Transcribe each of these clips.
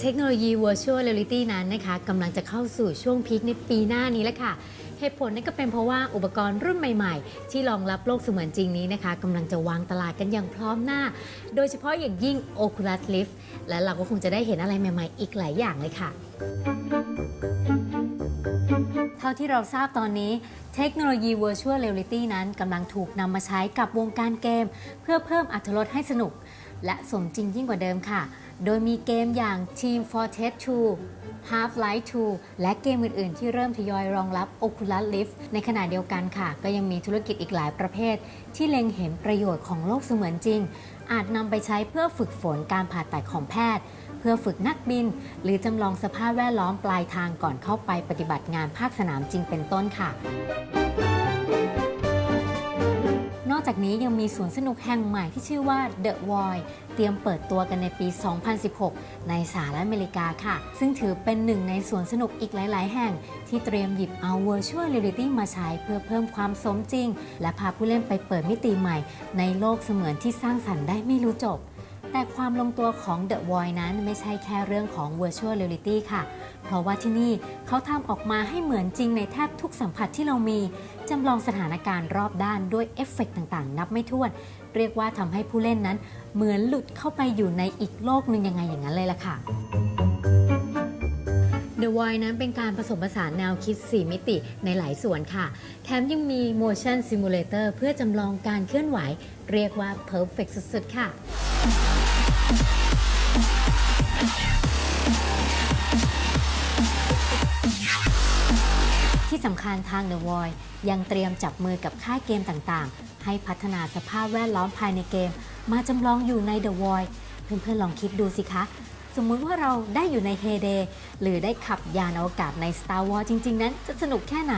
เทคโนโลยี Virtual Reality นั้นนะคะกำลังจะเข้าสู่ช่วงพีคในปีหน้านี้แล้วค่ะ เหตุผลนั่นก็เป็นเพราะว่าอุปกรณ์รุ่นใหม่ๆ ที่รองรับโลกเสมือนจริงนี้นะคะกำลังจะวางตลาดกันอย่างพร้อมหน้า โดยเฉพาะอย่างยิ่ง Oculus Rift และเราก็คงจะได้เห็นอะไรใหม่ ๆ อีกหลายอย่างเลยค่ะ เท่าที่เราทราบตอนนี้เทคโนโลยี Virtual Reality นั้นกำลังถูกนำมาใช้กับวงการเกม เพื่อเพิ่มอรรถรสให้สนุก และสมจริงยิ่งกว่าเดิมค่ะ โดยมีเกมอย่าง Team Fortress 2 Half-Life 2 และเกมอื่น ๆ ที่เริ่มทยอยรองรับ Oculus Rift ในขณะเดียวกันค่ะ ก็ยังมีธุรกิจอีกหลายประเภท ที่เล็งเห็นประโยชน์ของโลกเสมือนจริง อาจนำไปใช้เพื่อฝึกฝนการผ่าตัดของแพทย์ เพื่อฝึกนักบิน หรือจำลองสภาพแวดล้อมปลายทางก่อนเข้าไปปฏิบัติงานภาคสนามจริงเป็นต้นค่ะนอกจากนี้ยังมีสวนสนุกแห่งใหม่ที่ชื่อว่า The Void เตรียมเปิดตัวกันในปี 2016 ในสหรัฐอเมริกาค่ะ ซึ่งถือเป็นหนึ่งในสวนสนุกอีกหลาย ๆ แห่ง ที่เตรียมหยิบเอา Virtual Reality มาใช้เพื่อเพิ่มความสมจริง และพาผู้เล่นไปเปิดมิติใหม่ ในโลกเสมือนที่สร้างสรรค์ได้ไม่รู้จบ แต่ความลงตัวของ The Void นั้นไม่ใช่แค่เรื่องของ Virtual Reality ค่ะ เพราะว่าที่นี่เขาทำออกมาให้เหมือนจริงในแทบทุกสัมผัสที่เรามี จำลองสถานการณ์รอบด้านด้วยเอฟเฟกต์ต่างๆ นับไม่ถ้วน เรียกว่าทำให้ผู้เล่นนั้น เหมือนหลุดเข้าไปอยู่ในอีกโลกหนึ่งยังไงอย่างนั้นเลยล่ะค่ะ The Void นั้นเป็นการผสมผสานแนวคิด 4 มิติในหลายส่วนค่ะ แถมยังมี motion simulator เพื่อจำลองการเคลื่อนไหว เรียกว่า perfect สุดๆ ค่ะ ที่สำคัญทาง The Void ยังเตรียมจับมือกับค่ายเกมต่างๆ ให้พัฒนาสภาพแวดล้อมภายในเกม มาจำลองอยู่ใน The Void เพื่อนๆลองคิดดูสิคะ สมมุติว่าเราได้อยู่ใน Heyday หรือได้ขับยานอวกาศใน Star Wars จริง ๆ นั้นจะสนุกแค่ไหน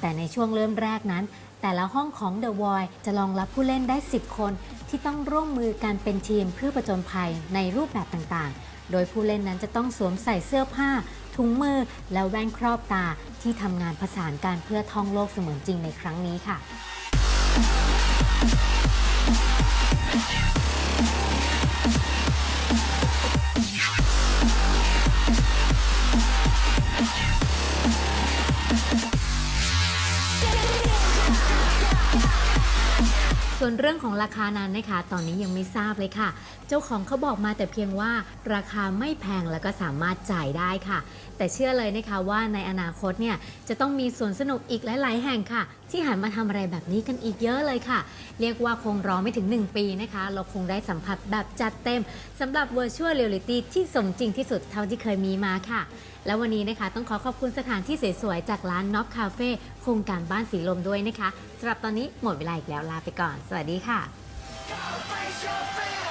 แต่ในช่วงเริ่มแรกนั้น แต่ละห้องของ The Void จะรองรับผู้เล่นได้ 10 คน ที่ต้องร่วมมือกันเป็นทีมเพื่อประจนภัยในรูปแบบต่างๆ โดยผู้เล่นนั้นจะต้องสวมใส่เสื้อผ้า ถุงมือ และแว่นครอบตาที่ทำงานผสานกันเพื่อท่องโลกเสมือนจริงในครั้งนี้ค่ะ ส่วนเรื่องของราคานั้นนะคะ ตอนนี้ยังไม่ทราบเลยค่ะ เจ้าของเขาบอกมาแต่เพียงว่าราคาไม่แพงแล้วก็สามารถจ่ายได้ค่ะ แต่เชื่อเลยนะคะว่าในอนาคตเนี่ยจะต้องมีสวนสนุกอีกหลาย ๆ แห่งค่ะ ที่หันมาทำอะไรแบบนี้กันอีกเยอะเลยค่ะ เรียกว่าคงรอไม่ถึง 1 ปีนะคะ เราคงได้สัมผัสแบบจัดเต็มสำหรับ Virtual Reality ที่สมจริงที่สุดเท่าที่เคยมีมาค่ะ แล้ววันนี้นะคะต้องขอขอบคุณสถานที่สวยๆจากร้านน็อ c คาเฟ่โครงการบ้านสีลมด้วยนะคะสำหรับตอนนี้หมดเวลาอีกแล้วลาไปก่อน สวัสดีค่ะ Face your fear.